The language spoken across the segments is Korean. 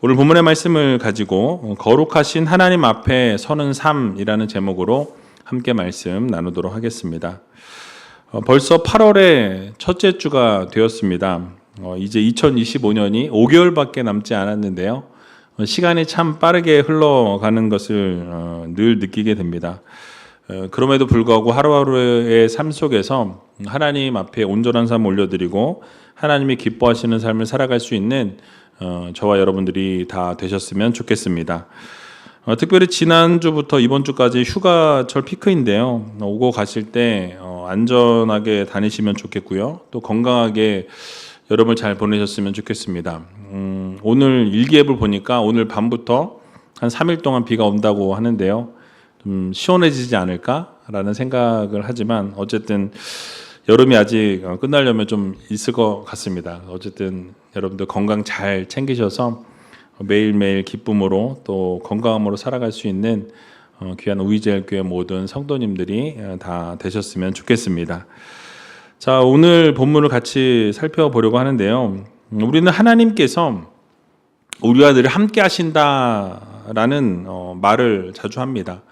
오늘 본문의 말씀을 가지고 거룩하신 하나님 앞에 서는 삶이라는 제목으로 함께 말씀 나누도록 하겠습니다. 어, 벌써 8월의 첫째 주가 되었습니다. 어, 이제 2025년이 5개월밖에 남지 않았는데요. 어, 시간이 참 빠르게 흘러가는 것을 어, 늘 느끼게 됩니다. 어, 그럼에도 불구하고 하루하루의 삶 속에서 하나님 앞에 온전한 삶 올려드리고 하나님이 기뻐하시는 삶을 살아갈 수 있는 어, 저와 여러분들이 다 되셨으면 좋겠습니다. 어, 특별히 지난주부터 이번 주까지 휴가철 피크인데요. 어, 오고 가실 때 어, 안전하게 다니시면 좋겠고요. 또 건강하게 여러분 잘 보내셨으면 좋겠습니다. 음, 오늘 일기예보를 보니까 오늘 밤부터 한 3일 동안 비가 온다고 하는데요. 좀 시원해지지 않을까라는 생각을 하지만 어쨌든 여름이 아직 어, 끝나려면 좀 있을 것 같습니다. 어쨌든 여러분들 건강 잘 챙기셔서 매일매일 기쁨으로 또 건강함으로 살아갈 수 있는 어, 귀한 우이제일교회 모든 성도님들이 어, 다 되셨으면 좋겠습니다. 자, 오늘 본문을 같이 살펴보려고 하는데요. 음, 우리는 하나님께서 우리와 늘 함께 하신다라는 어, 말을 자주 합니다.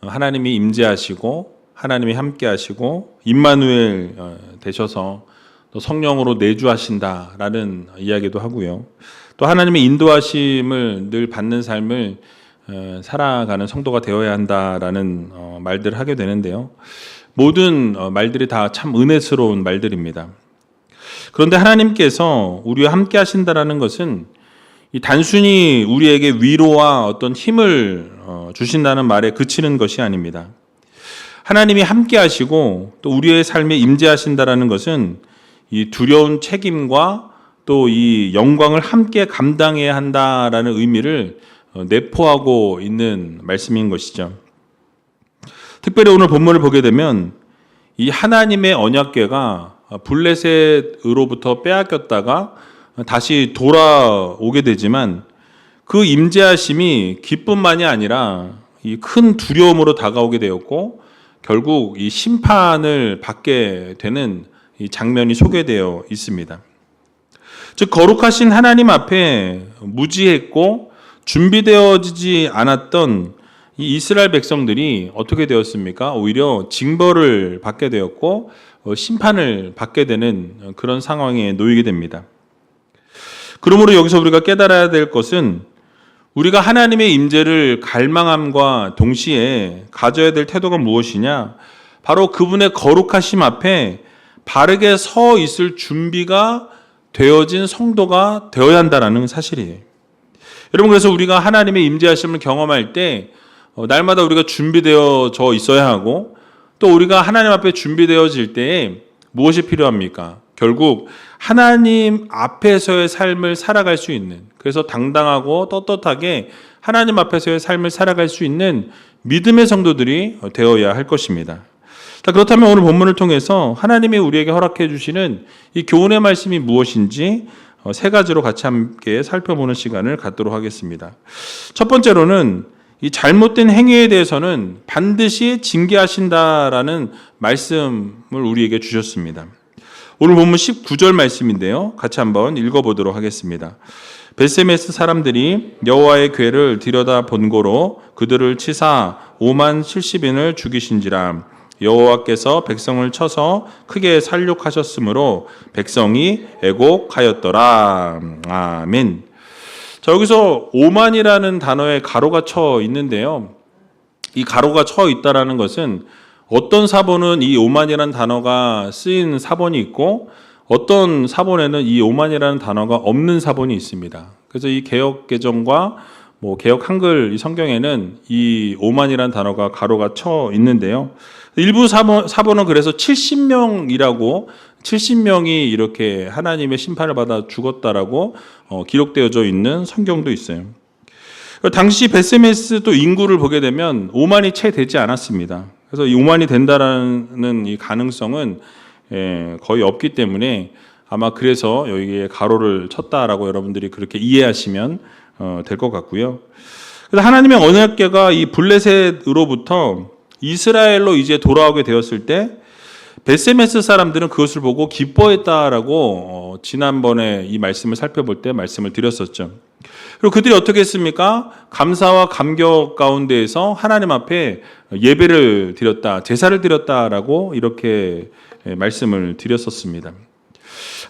어, 하나님이 임재하시고 하나님이 함께 하시고 임마누엘 어, 되셔서 또 성령으로 내주하신다라는 이야기도 하고요. 또 하나님의 인도하심을 늘 받는 삶을 어, 살아가는 성도가 되어야 한다라는 어, 말들을 하게 되는데요. 모든 어, 말들이 다 참 은혜스러운 말들입니다. 그런데 하나님께서 우리와 함께 하신다라는 것은 이 단순히 우리에게 위로와 어떤 힘을 어, 주신다는 말에 그치는 것이 아닙니다. 하나님이 함께 하시고 또 우리의 삶에 임재하신다라는 것은 이 두려운 책임과 또 이 영광을 함께 감당해야 한다라는 의미를 어, 내포하고 있는 말씀인 것이죠. 특별히 오늘 본문을 보게 되면 이 하나님의 언약궤가 블레셋으로부터 빼앗겼다가 다시 돌아오게 되지만 그 임재하심이 기쁨만이 아니라 이 큰 두려움으로 다가오게 되었고 결국 이 심판을 받게 되는 이 장면이 소개되어 있습니다. 즉 거룩하신 하나님 앞에 무지했고 준비되어지지 않았던 이 이스라엘 백성들이 어떻게 되었습니까? 오히려 징벌을 받게 되었고 어, 심판을 받게 되는 그런 상황에 놓이게 됩니다. 그러므로 여기서 우리가 깨달아야 될 것은 우리가 하나님의 임재를 갈망함과 동시에 가져야 될 태도가 무엇이냐? 바로 그분의 거룩하심 앞에 바르게 서 있을 준비가 되어진 성도가 되어야 한다라는 사실이에요. 여러분 그래서 우리가 하나님의 임재하심을 경험할 때 어, 날마다 우리가 준비되어져 있어야 하고 또 우리가 하나님 앞에 준비되어질 때에 무엇이 필요합니까? 결국 하나님 앞에서의 삶을 살아갈 수 있는 그래서 당당하고 떳떳하게 하나님 앞에서의 삶을 살아갈 수 있는 믿음의 성도들이 되어야 할 것입니다. 자, 그렇다면 오늘 본문을 통해서 하나님이 우리에게 허락해 주시는 이 교훈의 말씀이 무엇인지 어, 세 가지로 같이 함께 살펴보는 시간을 갖도록 하겠습니다. 첫 번째로는 이 잘못된 행위에 대해서는 반드시 징계하신다라는 말씀을 우리에게 주셨습니다. 오늘 본문 19절 말씀인데요. 같이 한번 읽어보도록 하겠습니다. 베세메스 사람들이 여호와의 궤를 들여다 본고로 그들을 치사 5만 70인을 죽이신지라 여호와께서 백성을 쳐서 크게 살육하셨으므로 백성이 애곡하였더라. 아멘. 자, 여기서 5만이라는 단어에 가로가 쳐 있는데요. 이 가로가 쳐 있다라는 것은 어떤 사본은 이 5만이라는 단어가 쓰인 사본이 있고 어떤 사본에는 이 5만이라는 단어가 없는 사본이 있습니다. 그래서 이 개혁 개정과 뭐 개혁 한글 이 성경에는 이 5만이라는 단어가 가로가 쳐 있는데요. 일부 사본, 사본은 그래서 70명이라고 70명이 이렇게 하나님의 심판을 받아 죽었다라고 어, 기록되어져 있는 성경도 있어요. 당시 베세메스 또 인구를 보게 되면 5만이 채 되지 않았습니다. 그래서 이 5만이 된다라는 이 가능성은 예, 거의 없기 때문에 아마 그래서 여기에 가로를 쳤다라고 여러분들이 그렇게 이해하시면 어, 될 것 같고요. 그래서 하나님의 언약궤가 이 블레셋으로부터 이스라엘로 이제 돌아오게 되었을 때 베세메스 사람들은 그것을 보고 기뻐했다라고 어, 지난번에 이 말씀을 살펴볼 때 말씀을 드렸었죠. 그리고 그들이 어떻게 했습니까? 감사와 감격 가운데에서 하나님 앞에 예배를 드렸다, 제사를 드렸다라고 이렇게 말씀을 드렸었습니다.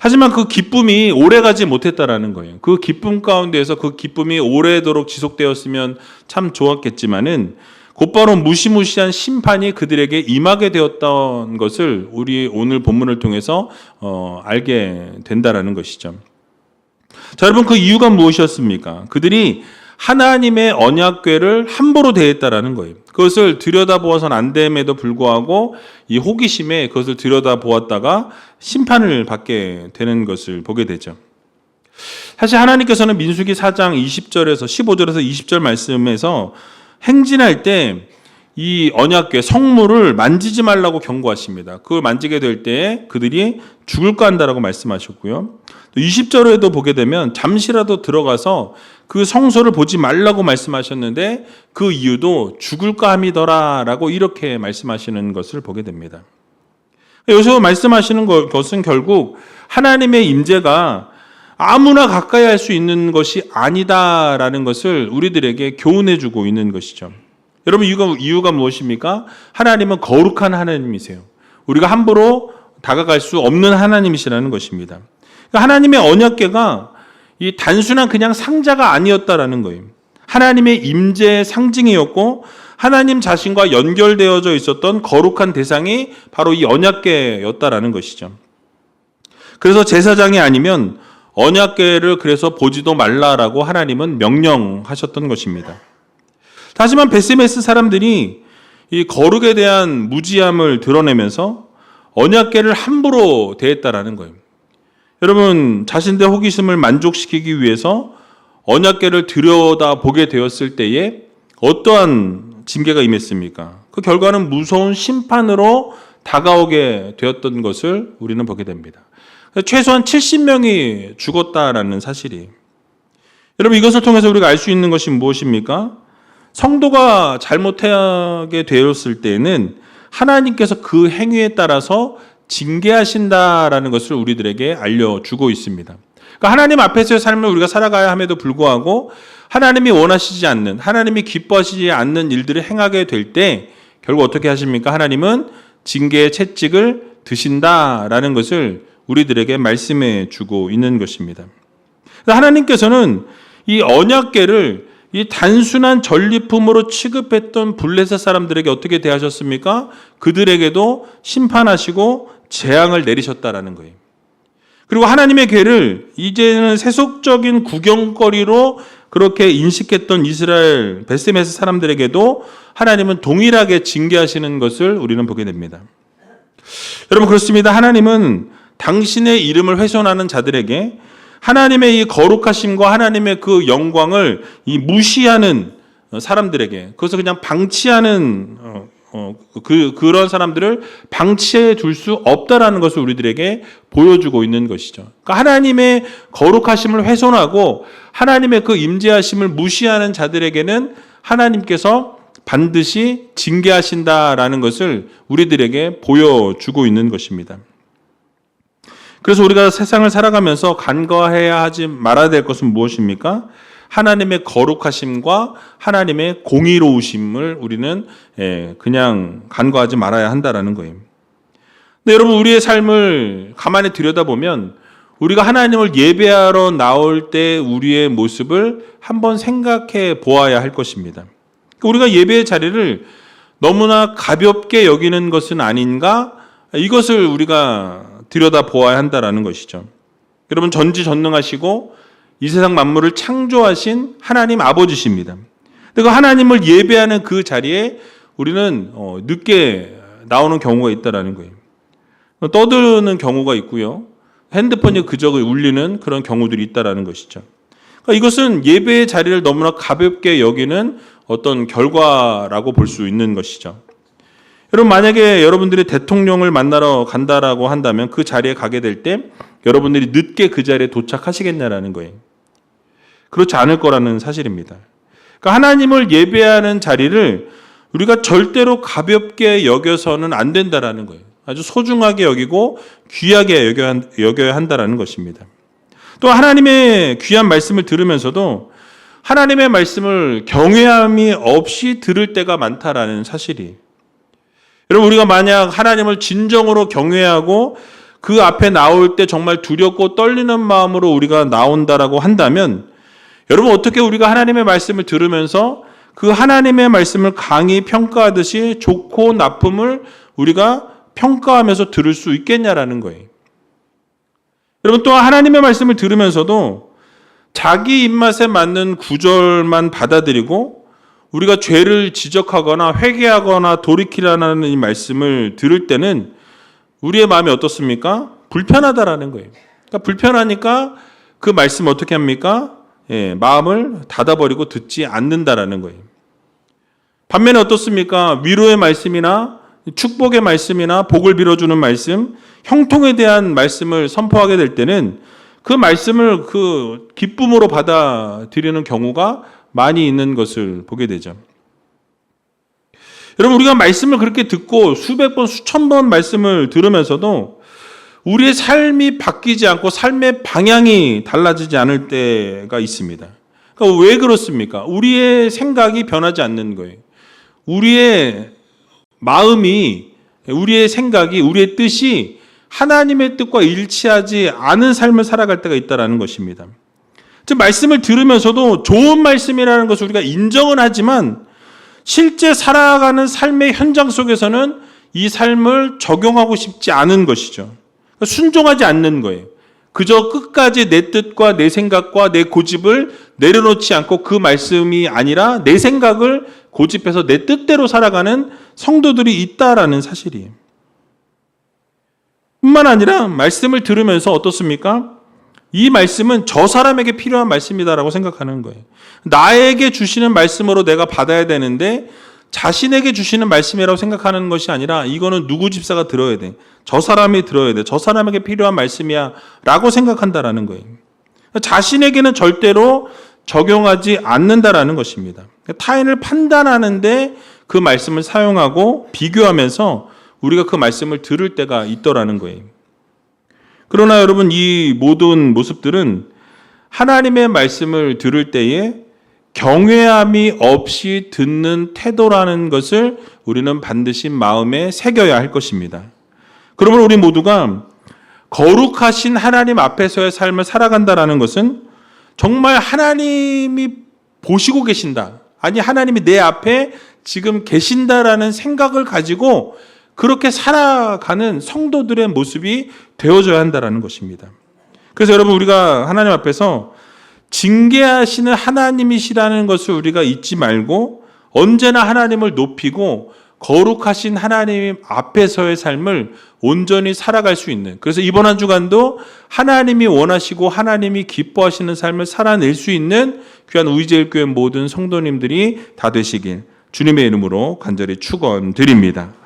하지만 그 기쁨이 오래가지 못했다라는 거예요. 그 기쁨 가운데에서 그 기쁨이 오래도록 지속되었으면 참 좋았겠지만은 곧바로 무시무시한 심판이 그들에게 임하게 되었던 것을 우리 오늘 본문을 통해서 어, 알게 된다라는 것이죠. 자, 여러분 그 이유가 무엇이었습니까? 그들이 하나님의 언약궤를 함부로 대했다라는 거예요. 그것을 들여다보아서는 안 됨에도 불구하고 이 호기심에 그것을 들여다보았다가 심판을 받게 되는 것을 보게 되죠. 사실 하나님께서는 민수기 4장 20절에서 15절에서 20절 말씀에서 행진할 때 이 언약궤 성물을 만지지 말라고 경고하십니다. 그걸 만지게 될 때 그들이 죽을까 한다라고 말씀하셨고요. 또 20절에도 보게 되면 잠시라도 들어가서 그 성소를 보지 말라고 말씀하셨는데 그 이유도 죽을까 함이더라라고 이렇게 말씀하시는 것을 보게 됩니다. 여기서 말씀하시는 것은 결국 하나님의 임재가 아무나 가까이 할 수 있는 것이 아니다라는 것을 우리들에게 교훈해 주고 있는 것이죠. 여러분 이유가, 이유가 무엇입니까? 하나님은 거룩한 하나님이세요. 우리가 함부로 다가갈 수 없는 하나님이시라는 것입니다. 그러니까 하나님의 언약계가 이 단순한 그냥 상자가 아니었다라는 거예요. 하나님의 임재의 상징이었고 하나님 자신과 연결되어져 있었던 거룩한 대상이 바로 이 언약계였다라는 것이죠. 그래서 제사장이 아니면 언약계를 그래서 보지도 말라라고 하나님은 명령하셨던 것입니다. 하지만 베스메스 사람들이 이 거룩에 대한 무지함을 드러내면서 언약계를 함부로 대했다라는 거예요. 여러분 자신들의 호기심을 만족시키기 위해서 언약계를 들여다 보게 되었을 때에 어떠한 징계가 임했습니까? 그 결과는 무서운 심판으로 다가오게 되었던 것을 우리는 보게 됩니다. 최소한 70명이 죽었다라는 사실이. 여러분 이것을 통해서 우리가 알 수 있는 것이 무엇입니까? 성도가 잘못하게 되었을 때는 하나님께서 그 행위에 따라서 징계하신다라는 것을 우리들에게 알려주고 있습니다. 그러니까 하나님 앞에서의 삶을 우리가 살아가야 함에도 불구하고 하나님이 원하시지 않는, 하나님이 기뻐하시지 않는 일들을 행하게 될 때 결국 어떻게 하십니까? 하나님은 징계의 채찍을 드신다라는 것을 우리들에게 말씀해 주고 있는 것입니다. 하나님께서는 이 언약계를 이 단순한 전리품으로 취급했던 블레셋 사람들에게 어떻게 대하셨습니까? 그들에게도 심판하시고 재앙을 내리셨다라는 거예요. 그리고 하나님의 괴를 이제는 세속적인 구경거리로 그렇게 인식했던 이스라엘 베스메스 사람들에게도 하나님은 동일하게 징계하시는 것을 우리는 보게 됩니다. 여러분 그렇습니다. 하나님은 당신의 이름을 훼손하는 자들에게 하나님의 이 거룩하심과 하나님의 그 영광을 이 무시하는 사람들에게 그것을 그냥 방치하는 어, 어, 그 그런 사람들을 방치해 둘 수 없다라는 것을 우리들에게 보여주고 있는 것이죠. 그러니까 하나님의 거룩하심을 훼손하고 하나님의 그 임재하심을 무시하는 자들에게는 하나님께서 반드시 징계하신다라는 것을 우리들에게 보여주고 있는 것입니다. 그래서 우리가 세상을 살아가면서 간과해야 하지 말아야 될 것은 무엇입니까? 하나님의 거룩하심과 하나님의 공의로우심을 우리는 예, 그냥 간과하지 말아야 한다라는 거예요. 근데 여러분 우리의 삶을 가만히 들여다보면 우리가 하나님을 예배하러 나올 때 우리의 모습을 한번 생각해 보아야 할 것입니다. 우리가 예배의 자리를 너무나 가볍게 여기는 것은 아닌가? 이것을 우리가 들여다 보아야 한다라는 것이죠. 여러분 전지전능하시고 이 세상 만물을 창조하신 하나님 아버지십니다. 그 하나님을 예배하는 그 자리에 우리는 어, 늦게 나오는 경우가 있다라는 거예요. 떠드는 경우가 있고요. 핸드폰이 그저 울리는 그런 경우들이 있다라는 것이죠. 그러니까 이것은 예배의 자리를 너무나 가볍게 여기는 어떤 결과라고 볼 수 있는 것이죠. 여러분 만약에 여러분들이 대통령을 만나러 간다라고 한다면 그 자리에 가게 될 때 여러분들이 늦게 그 자리에 도착하시겠냐라는 거예요. 그렇지 않을 거라는 사실입니다. 그러니까 하나님을 예배하는 자리를 우리가 절대로 가볍게 여겨서는 안 된다라는 거예요. 아주 소중하게 여기고 귀하게 여겨야 한다라는 것입니다. 또 하나님의 귀한 말씀을 들으면서도 하나님의 말씀을 경외함이 없이 들을 때가 많다라는 사실이. 여러분 우리가 만약 하나님을 진정으로 경외하고 그 앞에 나올 때 정말 두렵고 떨리는 마음으로 우리가 나온다라고 한다면 여러분 어떻게 우리가 하나님의 말씀을 들으면서 그 하나님의 말씀을 강히 평가하듯이 좋고 나쁨을 우리가 평가하면서 들을 수 있겠냐라는 거예요. 여러분 또 하나님의 말씀을 들으면서도 자기 입맛에 맞는 구절만 받아들이고 우리가 죄를 지적하거나 회개하거나 돌이키라는 이 말씀을 들을 때는 우리의 마음이 어떻습니까? 불편하다라는 거예요. 그러니까 불편하니까 그 말씀 어떻게 합니까? 예, 마음을 닫아버리고 듣지 않는다라는 거예요. 반면에 어떻습니까? 위로의 말씀이나 축복의 말씀이나 복을 빌어주는 말씀, 형통에 대한 말씀을 선포하게 될 때는 그 말씀을 그 기쁨으로 받아들이는 경우가 많이 있는 것을 보게 되죠. 여러분, 우리가 말씀을 그렇게 듣고 수백 번, 수천 번 말씀을 들으면서도 우리의 삶이 바뀌지 않고 삶의 방향이 달라지지 않을 때가 있습니다. 그러니까 왜 그렇습니까? 우리의 생각이 변하지 않는 거예요. 우리의 마음이, 우리의 생각이, 우리의 뜻이 하나님의 뜻과 일치하지 않은 삶을 살아갈 때가 있다는 것입니다. 즉, 말씀을 들으면서도 좋은 말씀이라는 것을 우리가 인정은 하지만 실제 살아가는 삶의 현장 속에서는 이 삶을 적용하고 싶지 않은 것이죠. 순종하지 않는 거예요. 그저 끝까지 내 뜻과 내 생각과 내 고집을 내려놓지 않고 그 말씀이 아니라 내 생각을 고집해서 내 뜻대로 살아가는 성도들이 있다라는 사실이에요. 뿐만 아니라 말씀을 들으면서 어떻습니까? 이 말씀은 저 사람에게 필요한 말씀이다라고 생각하는 거예요. 나에게 주시는 말씀으로 내가 받아야 되는데 자신에게 주시는 말씀이라고 생각하는 것이 아니라 이거는 누구 집사가 들어야 돼. 저 사람이 들어야 돼. 저 사람에게 필요한 말씀이야. 라고 생각한다라는 거예요. 자신에게는 절대로 적용하지 않는다라는 것입니다. 타인을 판단하는데 그 말씀을 사용하고 비교하면서 우리가 그 말씀을 들을 때가 있더라는 거예요. 그러나 여러분 이 모든 모습들은 하나님의 말씀을 들을 때에 경외함이 없이 듣는 태도라는 것을 우리는 반드시 마음에 새겨야 할 것입니다. 그러면 우리 모두가 거룩하신 하나님 앞에서의 삶을 살아간다라는 것은 정말 하나님이 보시고 계신다. 아니, 하나님이 내 앞에 지금 계신다라는 생각을 가지고 그렇게 살아가는 성도들의 모습이 되어져야 한다라는 것입니다. 그래서 여러분, 우리가 하나님 앞에서 징계하시는 하나님이시라는 것을 우리가 잊지 말고 언제나 하나님을 높이고 거룩하신 하나님 앞에서의 삶을 온전히 살아갈 수 있는 그래서 이번 한 주간도 하나님이 원하시고 하나님이 기뻐하시는 삶을 살아낼 수 있는 귀한 우이제일교회 모든 성도님들이 다 되시길 주님의 이름으로 간절히 축원드립니다.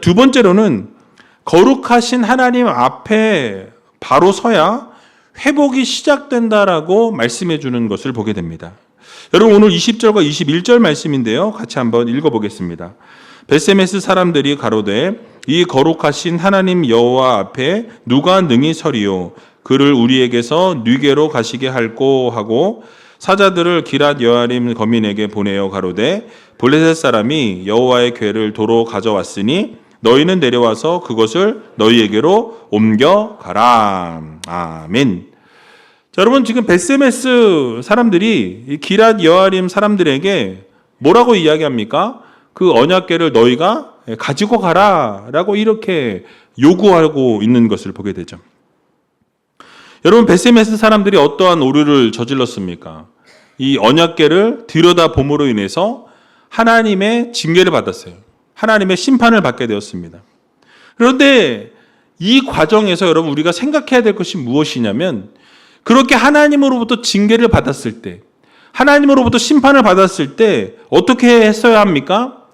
두 번째로는 거룩하신 하나님 앞에 바로 서야 회복이 시작된다라고 말씀해 주는 것을 보게 됩니다. 여러분 오늘 20절과 21절 말씀인데요. 같이 한번 읽어 보겠습니다. 베세메스 사람들이 가로되 이 거룩하신 하나님 여호와 앞에 누가 능히 서리요 그를 우리에게서 뉘게로 가시게 할고 하고 사자들을 기랏 여아림 거민에게 보내어 가로되 블레셋 사람이 여호와의 궤를 도로 가져왔으니 너희는 내려와서 그것을 너희에게로 옮겨 가라. 아멘. 자, 여러분 지금 베스메스 사람들이 이 기랏 여아림 사람들에게 뭐라고 이야기합니까? 그 언약궤를 너희가 가지고 가라라고 이렇게 요구하고 있는 것을 보게 되죠. 여러분 베스메스 사람들이 어떠한 오류를 저질렀습니까? 이 언약궤를 들여다 봄으로 인해서 하나님의 징계를 받았어요. 하나님의 심판을 받게 되었습니다. 그런데 이 과정에서 여러분 우리가 생각해야 될 것이 무엇이냐면 그렇게 하나님으로부터 징계를 받았을 때 하나님으로부터 심판을 받았을 때 어떻게 했어야 합니까?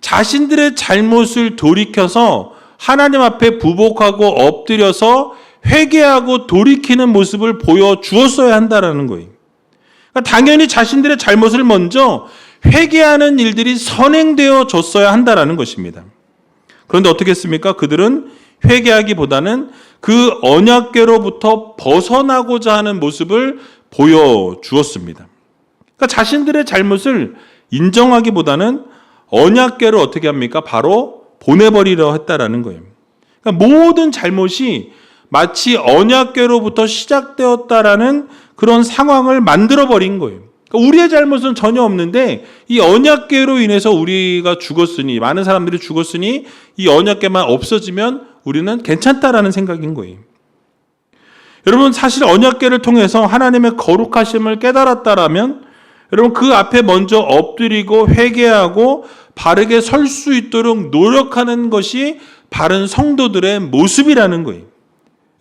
자신들의 잘못을 돌이켜서 하나님 앞에 부복하고 엎드려서 회개하고 돌이키는 모습을 보여 주었어야 한다라는 거예요. 그러니까 당연히 자신들의 잘못을 먼저 회개하는 일들이 선행되어 줬어야 한다라는 것입니다. 그런데 어떻게 했습니까? 그들은 회개하기보다는 그 언약궤로부터 벗어나고자 하는 모습을 보여 주었습니다. 그러니까 자신들의 잘못을 인정하기보다는 언약계를 어떻게 합니까? 바로 보내버리려 했다라는 거예요. 그러니까 모든 잘못이 마치 언약계로부터 시작되었다라는 그런 상황을 만들어 버린 거예요. 그러니까 우리의 잘못은 전혀 없는데 이 언약계로 인해서 우리가 죽었으니 많은 사람들이 죽었으니 이 언약계만 없어지면 우리는 괜찮다라는 생각인 거예요. 여러분 사실 언약계를 통해서 하나님의 거룩하심을 깨달았다라면 여러분 그 앞에 먼저 엎드리고 회개하고 바르게 설 수 있도록 노력하는 것이 바른 성도들의 모습이라는 거예요.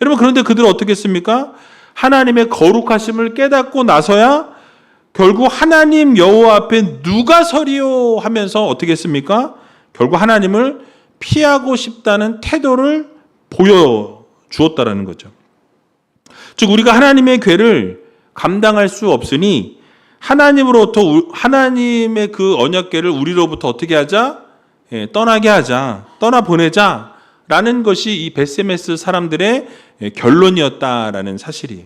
여러분 그런데 그들은 어떻게 했습니까? 하나님의 거룩하심을 깨닫고 나서야 결국 하나님 여호와 앞에 누가 서리요 하면서 어떻게 했습니까? 결국 하나님을 피하고 싶다는 태도를 보여 주었다라는 거죠. 즉 우리가 하나님의 괴를 감당할 수 없으니 하나님으로부터 우- 하나님의 그 언약궤를 우리로부터 어떻게 하자? 예, 떠나게 하자. 떠나 보내자 라는 것이 이 베세메스 사람들의 예, 결론이었다라는 사실이에요.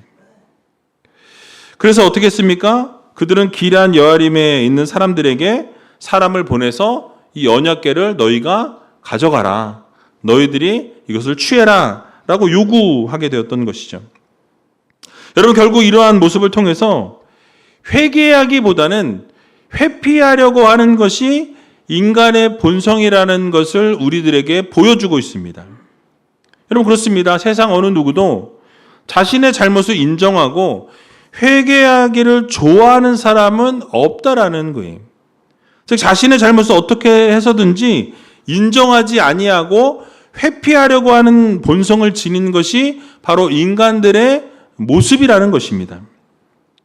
그래서 어떻게 했습니까? 그들은 기란 여아림에 있는 사람들에게 사람을 보내서 이 언약궤를 너희가 가져가라. 너희들이 이것을 취해라. 라고 요구하게 되었던 것이죠. 여러분 결국 이러한 모습을 통해서 회개하기보다는 회피하려고 하는 것이 인간의 본성이라는 것을 우리들에게 보여주고 있습니다. 여러분 그렇습니다. 세상 어느 누구도 자신의 잘못을 인정하고 회개하기를 좋아하는 사람은 없다라는 거예요. 즉 자신의 잘못을 어떻게 해서든지 인정하지 아니하고 회피하려고 하는 본성을 지닌 것이 바로 인간들의 모습이라는 것입니다.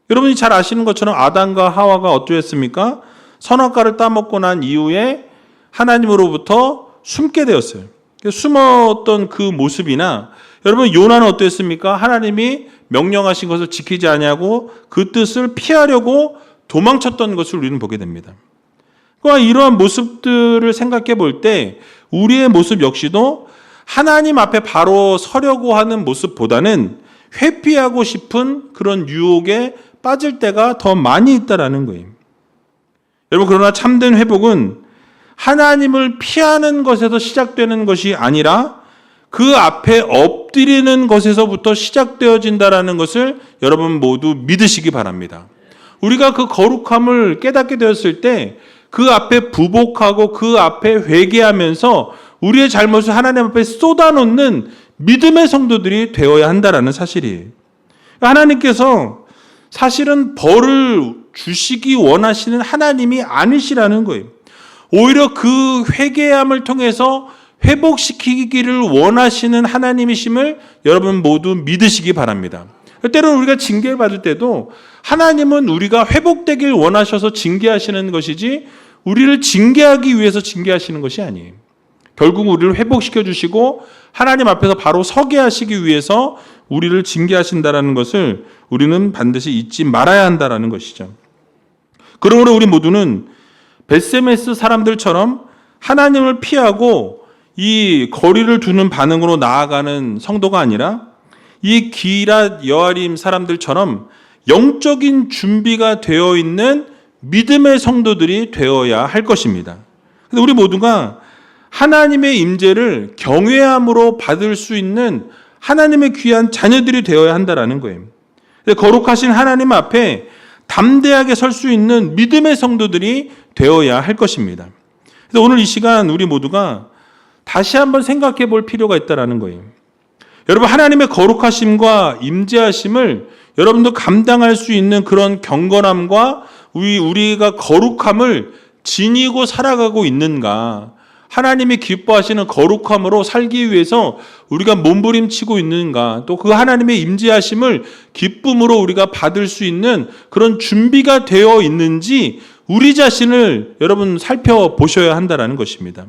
여러분이 잘 아시는 것처럼 아담과 하와가 어떠했습니까? 선악과를 따먹고 난 이후에 하나님으로부터 숨게 되었어요. 숨었던 그 모습이나 여러분 요나는 어떠했습니까? 하나님이 명령하신 것을 지키지 아니하고 그 뜻을 피하려고 도망쳤던 것을 우리는 보게 됩니다. 그러니까 이러한 모습들을 생각해 볼 때 우리의 모습 역시도 하나님 앞에 바로 서려고 하는 모습보다는 회피하고 싶은 그런 유혹에 빠질 때가 더 많이 있다라는 거예요. 여러분 그러나 참된 회복은 하나님을 피하는 것에서 시작되는 것이 아니라 그 앞에 엎드리는 것에서부터 시작되어진다라는 것을 여러분 모두 믿으시기 바랍니다. 우리가 그 거룩함을 깨닫게 되었을 때 그 앞에 부복하고 그 앞에 회개하면서 우리의 잘못을 하나님 앞에 쏟아놓는 믿음의 성도들이 되어야 한다라는 사실이에요. 하나님께서 사실은 벌을 주시기 원하시는 하나님이 아니시라는 거예요. 오히려 그 회개함을 통해서 회복시키기를 원하시는 하나님이심을 여러분 모두 믿으시기 바랍니다. 때로는 우리가 징계를 받을 때도 하나님은 우리가 회복되길 원하셔서 징계하시는 것이지 우리를 징계하기 위해서 징계하시는 것이 아니에요. 결국 우리를 회복시켜 주시고 하나님 앞에서 바로 서게 하시기 위해서 우리를 징계하신다라는 것을 우리는 반드시 잊지 말아야 한다라는 것이죠. 그러므로 우리 모두는 베세메스 사람들처럼 하나님을 피하고 이 거리를 두는 반응으로 나아가는 성도가 아니라 이 기랏 여아림 사람들처럼 영적인 준비가 되어 있는 믿음의 성도들이 되어야 할 것입니다. 근데 우리 모두가 하나님의 임재를 경외함으로 받을 수 있는 하나님의 귀한 자녀들이 되어야 한다라는 거예요. 거룩하신 하나님 앞에 담대하게 설 수 있는 믿음의 성도들이 되어야 할 것입니다. 그래서 오늘 이 시간 우리 모두가 다시 한번 생각해 볼 필요가 있다라는 거예요. 여러분 하나님의 거룩하심과 임재하심을 여러분도 감당할 수 있는 그런 경건함과 우리 우리가 거룩함을 지니고 살아가고 있는가? 하나님이 기뻐하시는 거룩함으로 살기 위해서 우리가 몸부림치고 있는가? 또 그 하나님의 임재하심을 기쁨으로 우리가 받을 수 있는 그런 준비가 되어 있는지 우리 자신을 여러분 살펴보셔야 한다라는 것입니다.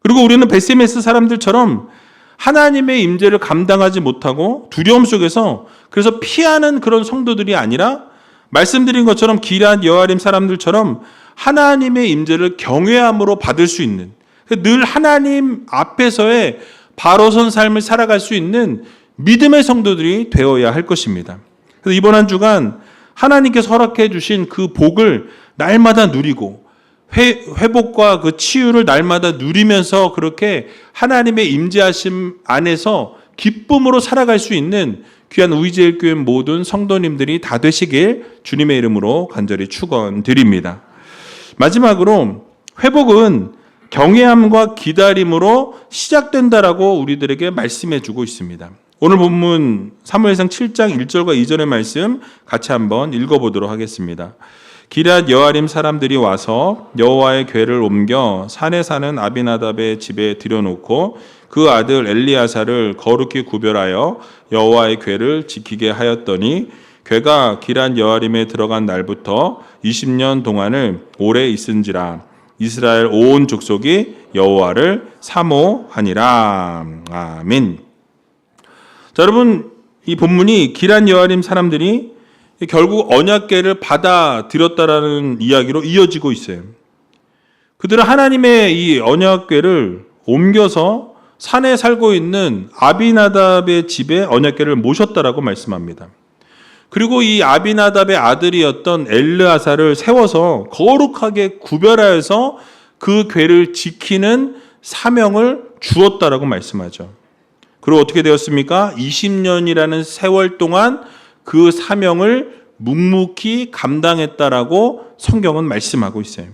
그리고 우리는 베세메스 사람들처럼 하나님의 임재를 감당하지 못하고 두려움 속에서 그래서 피하는 그런 성도들이 아니라 말씀드린 것처럼 기란 여아림 사람들처럼 하나님의 임재를 경외함으로 받을 수 있는 늘 하나님 앞에서의 바로선 삶을 살아갈 수 있는 믿음의 성도들이 되어야 할 것입니다. 그래서 이번 한 주간 하나님께서 허락해 주신 그 복을 날마다 누리고 회, 회복과 그 치유를 날마다 누리면서 그렇게 하나님의 임재하심 안에서 기쁨으로 살아갈 수 있는 귀한 우이제일교회 모든 성도님들이 다 되시길 주님의 이름으로 간절히 축원드립니다. 마지막으로 회복은 경외함과 기다림으로 시작된다라고 우리들에게 말씀해 주고 있습니다. 오늘 본문 사무엘상 7장 1절과 2절의 말씀 같이 한번 읽어 보도록 하겠습니다. 기랏 여아림 사람들이 와서 여호와의 궤를 옮겨 산에 사는 아비나답의 집에 들여놓고 그 아들 엘리야사를 거룩히 구별하여 여호와의 궤를 지키게 하였더니 궤가 기란 여아림에 들어간 날부터 20년 동안을 오래 있은지라 이스라엘 온 족속이 여호와를 사모하니라 아멘. 자 여러분 이 본문이 기란 여아림 사람들이 결국 언약궤를 받아들였다라는 이야기로 이어지고 있어요. 그들은 하나님의 이 언약궤를 옮겨서 산에 살고 있는 아비나답의 집에 언약궤를 모셨다라고 말씀합니다. 그리고 이 아비나답의 아들이었던 엘르아사를 세워서 거룩하게 구별하여서 그 궤를 지키는 사명을 주었다라고 말씀하죠. 그리고 어떻게 되었습니까? 20년이라는 세월 동안 그 사명을 묵묵히 감당했다라고 성경은 말씀하고 있어요.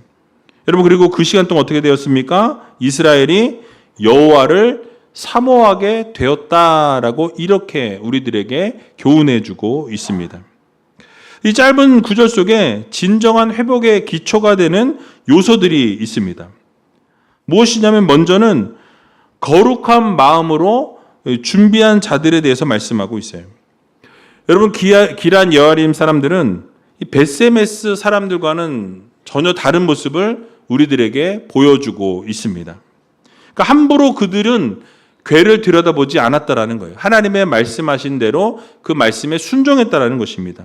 여러분 그리고 그 시간 동안 어떻게 되었습니까? 이스라엘이 여호와를 사모하게 되었다라고 이렇게 우리들에게 교훈해 주고 있습니다. 이 짧은 구절 속에 진정한 회복의 기초가 되는 요소들이 있습니다. 무엇이냐면 먼저는 거룩한 마음으로 준비한 자들에 대해서 말씀하고 있어요. 여러분 기란 여아림 사람들은 이 베세메스 사람들과는 전혀 다른 모습을 우리들에게 보여주고 있습니다. 그러니까 함부로 그들은 괴를 들여다보지 않았다라는 거예요. 하나님의 말씀하신 대로 그 말씀에 순종했다라는 것입니다.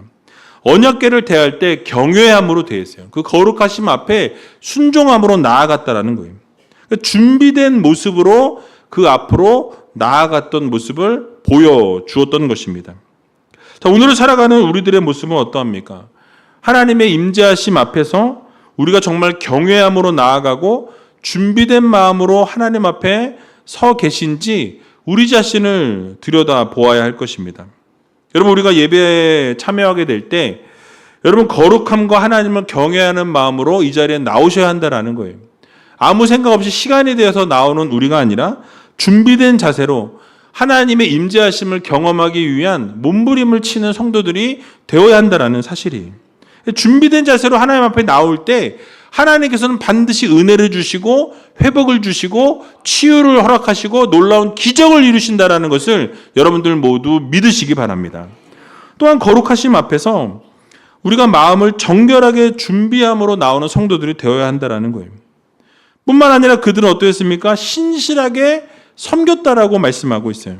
언약궤를 대할 때 경외함으로 대했어요. 그 거룩하심 앞에 순종함으로 나아갔다라는 거예요. 그러니까 준비된 모습으로 그 앞으로 나아갔던 모습을 보여주었던 것입니다. 자, 오늘을 살아가는 우리들의 모습은 어떠합니까? 하나님의 임재하심 앞에서 우리가 정말 경외함으로 나아가고 준비된 마음으로 하나님 앞에 서 계신지 우리 자신을 들여다 보아야 할 것입니다. 여러분 우리가 예배에 참여하게 될 때 여러분 거룩함과 하나님을 경외하는 마음으로 이 자리에 나오셔야 한다라는 거예요. 아무 생각 없이 시간이 되어서 나오는 우리가 아니라 준비된 자세로 하나님의 임재하심을 경험하기 위한 몸부림을 치는 성도들이 되어야 한다라는 사실이. 준비된 자세로 하나님 앞에 나올 때 하나님께서는 반드시 은혜를 주시고 회복을 주시고 치유를 허락하시고 놀라운 기적을 이루신다라는 것을 여러분들 모두 믿으시기 바랍니다. 또한 거룩하심 앞에서 우리가 마음을 정결하게 준비함으로 나오는 성도들이 되어야 한다라는 거예요. 뿐만 아니라 그들은 어떠했습니까? 신실하게 섬겼다라고 말씀하고 있어요.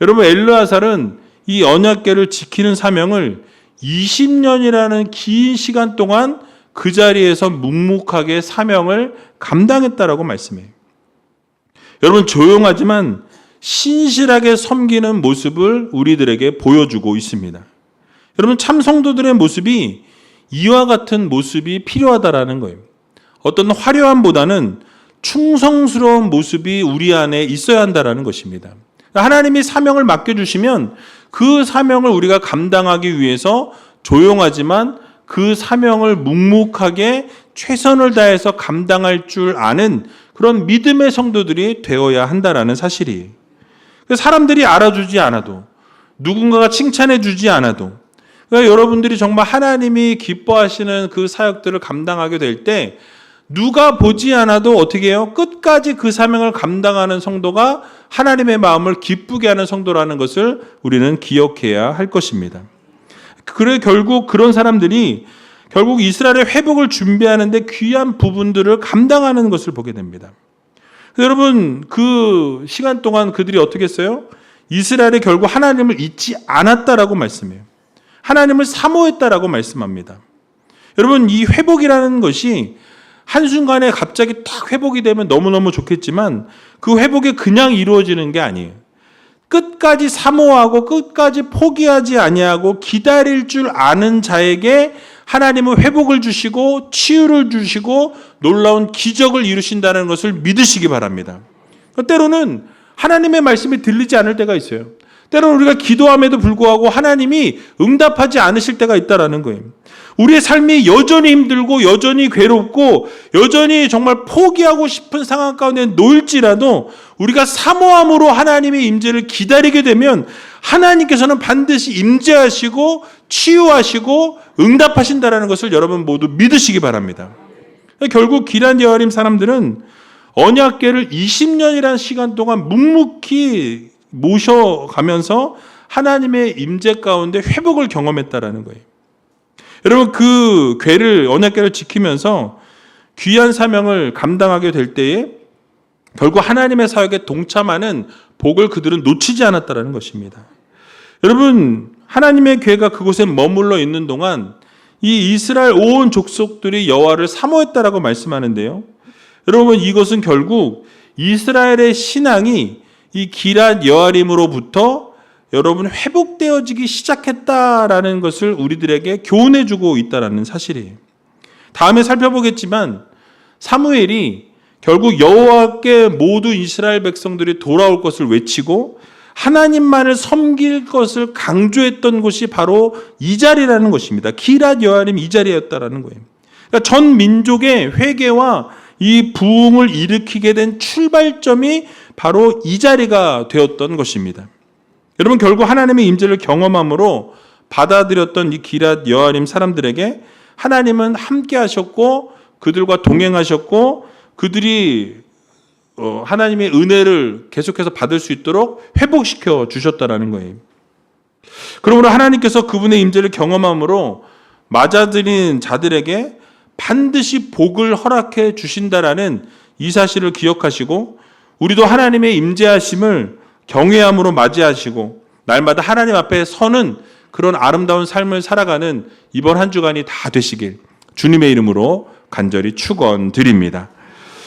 여러분 엘르아살은 이 언약궤를 지키는 사명을 20년이라는 긴 시간 동안 그 자리에서 묵묵하게 사명을 감당했다라고 말씀해요. 여러분 조용하지만 신실하게 섬기는 모습을 우리들에게 보여주고 있습니다. 여러분 참 성도들의 모습이 이와 같은 모습이 필요하다라는 거예요. 어떤 화려함보다는 충성스러운 모습이 우리 안에 있어야 한다라는 것입니다. 하나님이 사명을 맡겨주시면 그 사명을 우리가 감당하기 위해서 조용하지만 그 사명을 묵묵하게 최선을 다해서 감당할 줄 아는 그런 믿음의 성도들이 되어야 한다라는 사실이. 사람들이 알아주지 않아도 누군가가 칭찬해 주지 않아도 그러니까 여러분들이 정말 하나님이 기뻐하시는 그 사역들을 감당하게 될 때 누가 보지 않아도 어떻게 해요? 끝까지 그 사명을 감당하는 성도가 하나님의 마음을 기쁘게 하는 성도라는 것을 우리는 기억해야 할 것입니다. 그래 결국 그런 사람들이 결국 이스라엘의 회복을 준비하는데 귀한 부분들을 감당하는 것을 보게 됩니다. 여러분 그 시간 동안 그들이 어떻게 했어요? 이스라엘이 결국 하나님을 잊지 않았다라고 말씀해요. 하나님을 사모했다라고 말씀합니다. 여러분 이 회복이라는 것이 한순간에 갑자기 딱 회복이 되면 너무너무 좋겠지만 그 회복이 그냥 이루어지는 게 아니에요. 끝까지 사모하고 끝까지 포기하지 아니하고 기다릴 줄 아는 자에게 하나님은 회복을 주시고 치유를 주시고 놀라운 기적을 이루신다는 것을 믿으시기 바랍니다. 때로는 하나님의 말씀이 들리지 않을 때가 있어요. 때로는 우리가 기도함에도 불구하고 하나님이 응답하지 않으실 때가 있다라는 거예요. 우리의 삶이 여전히 힘들고 여전히 괴롭고 여전히 정말 포기하고 싶은 상황 가운데 놓일지라도 우리가 사모함으로 하나님의 임재를 기다리게 되면 하나님께서는 반드시 임재하시고 치유하시고 응답하신다라는 것을 여러분 모두 믿으시기 바랍니다. 결국 기란 여아림 사람들은 언약계를 20년이라는 시간 동안 묵묵히 모셔가면서 하나님의 임재 가운데 회복을 경험했다라는 거예요. 여러분 그 괴를 언약궤를 지키면서 귀한 사명을 감당하게 될 때에 결국 하나님의 사역에 동참하는 복을 그들은 놓치지 않았다라는 것입니다. 여러분 하나님의 괴가 그곳에 머물러 있는 동안 이 이스라엘 온 족속들이 여호와를 사모했다라고 말씀하는데요. 여러분 이것은 결국 이스라엘의 신앙이 이 기란 여아림으로부터 여러분 회복되어지기 시작했다라는 것을 우리들에게 교훈해 주고 있다라는 사실이에요. 다음에 살펴보겠지만 사무엘이 결국 여호와께 모두 이스라엘 백성들이 돌아올 것을 외치고 하나님만을 섬길 것을 강조했던 곳이 바로 이 자리라는 것입니다. 기랏 여아림 이 자리였다라는 거예요. 그러니까 전 민족의 회개와 이 부흥을 일으키게 된 출발점이 바로 이 자리가 되었던 것입니다. 여러분 결국 하나님의 임재를 경험함으로 받아들였던 이 기랏 여아림 사람들에게 하나님은 함께 하셨고 그들과 동행하셨고 그들이 어, 하나님의 은혜를 계속해서 받을 수 있도록 회복시켜 주셨다라는 거예요. 그러므로 하나님께서 그분의 임재를 경험함으로 맞아들인 자들에게 반드시 복을 허락해 주신다라는 이 사실을 기억하시고 우리도 하나님의 임재하심을 경외함으로 맞이하시고 날마다 하나님 앞에 서는 그런 아름다운 삶을 살아가는 이번 한 주간이 다 되시길 주님의 이름으로 간절히 축원드립니다.